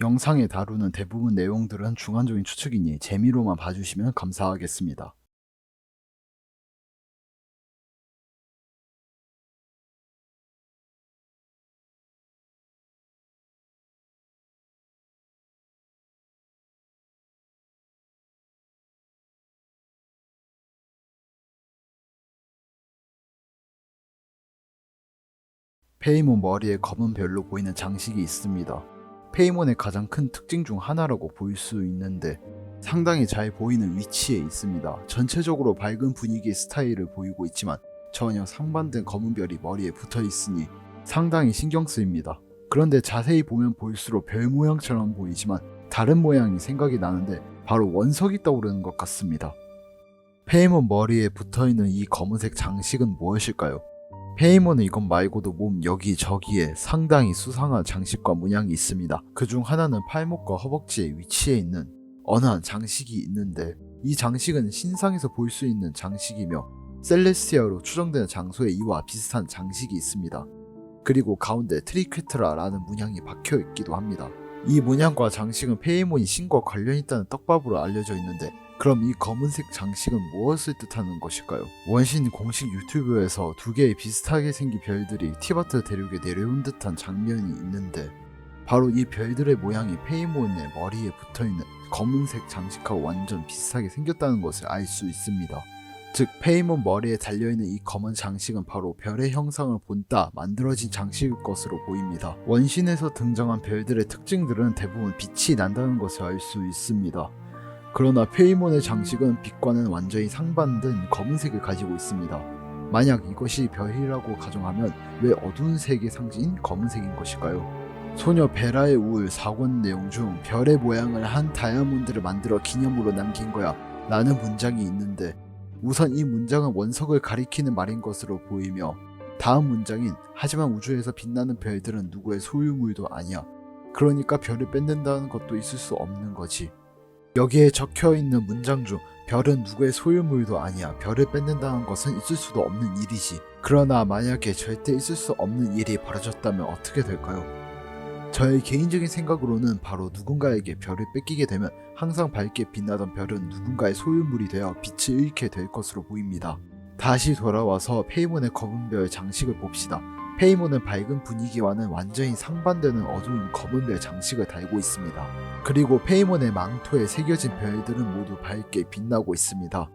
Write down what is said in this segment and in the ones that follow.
영상에 다루는 대부분 내용들은 주관적인 추측이니 재미로만 봐주시면 감사하겠습니다. 페이몬 머리에 검은 별로 보이는 장식이 있습니다. 페이몬의 가장 큰 특징 중 하나라고 볼 수 있는데 상당히 잘 보이는 위치에 있습니다. 전체적으로 밝은 분위기의 스타일을 보이고 있지만 전혀 상반된 검은 별이 머리에 붙어 있으니 상당히 신경 쓰입니다. 그런데 자세히 보면 볼수록 별 모양처럼 보이지만 다른 모양이 생각이 나는데 바로 원석이 떠오르는 것 같습니다. 페이몬 머리에 붙어 있는 이 검은색 장식은 무엇일까요? 페이몬은 이것 말고도 몸 여기저기에 상당히 수상한 장식과 문양이 있습니다. 그중 하나는 팔목과 허벅지에 위치해 있는 어느 한 장식이 있는데 이 장식은 신상에서 볼 수 있는 장식이며 셀레스티아로 추정되는 장소에 이와 비슷한 장식이 있습니다. 그리고 가운데 트리퀴트라라는 문양이 박혀 있기도 합니다. 이 문양과 장식은 페이몬이 신과 관련 있다는 떡밥으로 알려져 있는데 그럼 이 검은색 장식은 무엇을 뜻하는 것일까요? 원신 공식 유튜브에서 두 개의 비슷하게 생긴 별들이 티바트 대륙에 내려온 듯한 장면이 있는데 바로 이 별들의 모양이 페이몬의 머리에 붙어있는 검은색 장식하고 완전 비슷하게 생겼다는 것을 알 수 있습니다. 즉 페이몬 머리에 달려있는 이 검은 장식은 바로 별의 형상을 본따 만들어진 장식일 것으로 보입니다. 원신에서 등장한 별들의 특징들은 대부분 빛이 난다는 것을 알 수 있습니다. 그러나 페이몬의 장식은 빛과는 완전히 상반된 검은색을 가지고 있습니다. 만약 이것이 별이라고 가정하면 왜 어두운 색의 상징인 검은색인 것일까요? 소녀 베라의 우울 4권 내용 중 별의 모양을 한 다이아몬드를 만들어 기념으로 남긴 거야 라는 문장이 있는데 우선 이 문장은 원석을 가리키는 말인 것으로 보이며 다음 문장인 하지만 우주에서 빛나는 별들은 누구의 소유물도 아니야 그러니까 별을 뺏는다는 것도 있을 수 없는 거지 여기에 적혀 있는 문장 중 별은 누구의 소유물도 아니야. 별을 뺏는다는 것은 있을 수도 없는 일이지. 그러나 만약에 절대 있을 수 없는 일이 벌어졌다면 어떻게 될까요? 저의 개인적인 생각으로는 바로 누군가에게 별을 뺏기게 되면 항상 밝게 빛나던 별은 누군가의 소유물이 되어 빛을 잃게 될 것으로 보입니다. 다시 돌아와서 페이몬의 검은 별 장식을 봅시다. 페이몬은 밝은 분위기와는 완전히 상반되는 어두운 검은 별 장식을 달고 있습니다. 그리고 페이몬의 망토에 새겨진 별들은 모두 밝게 빛나고 있습니다.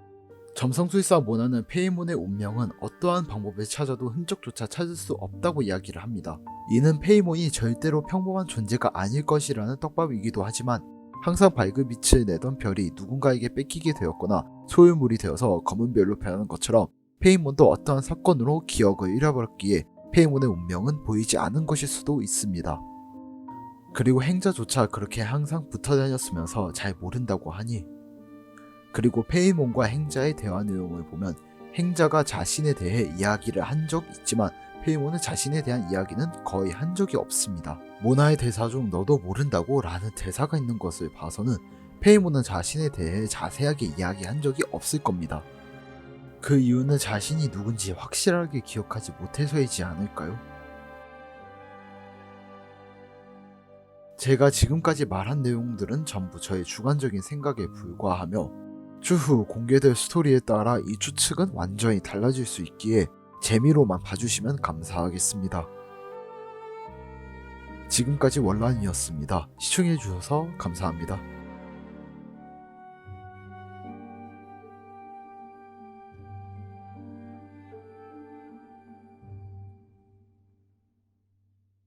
점성술사 모나는 페이몬의 운명은 어떠한 방법을 찾아도 흔적조차 찾을 수 없다고 이야기를 합니다. 이는 페이몬이 절대로 평범한 존재가 아닐 것이라는 떡밥이기도 하지만 항상 밝은 빛을 내던 별이 누군가에게 뺏기게 되었거나 소유물이 되어서 검은 별로 변하는 것처럼 페이몬도 어떠한 사건으로 기억을 잃어버렸기에 페이몬의 운명은 보이지 않은 것일 수도 있습니다. 그리고 행자조차 그렇게 항상 붙어 다녔으면서 잘 모른다고 하니 그리고 페이몬과 행자의 대화 내용을 보면 행자가 자신에 대해 이야기를 한 적 있지만 페이몬은 자신에 대한 이야기는 거의 한 적이 없습니다. 모나의 대사 중 너도 모른다고 라는 대사가 있는 것을 봐서는 페이몬은 자신에 대해 자세하게 이야기한 적이 없을 겁니다. 그 이유는 자신이 누군지 확실하게 기억하지 못해서이지 않을까요? 제가 지금까지 말한 내용들은 전부 저의 주관적인 생각에 불과하며 추후 공개될 스토리에 따라 이 추측은 완전히 달라질 수 있기에 재미로만 봐주시면 감사하겠습니다. 지금까지 원란이었습니다. 시청해주셔서 감사합니다.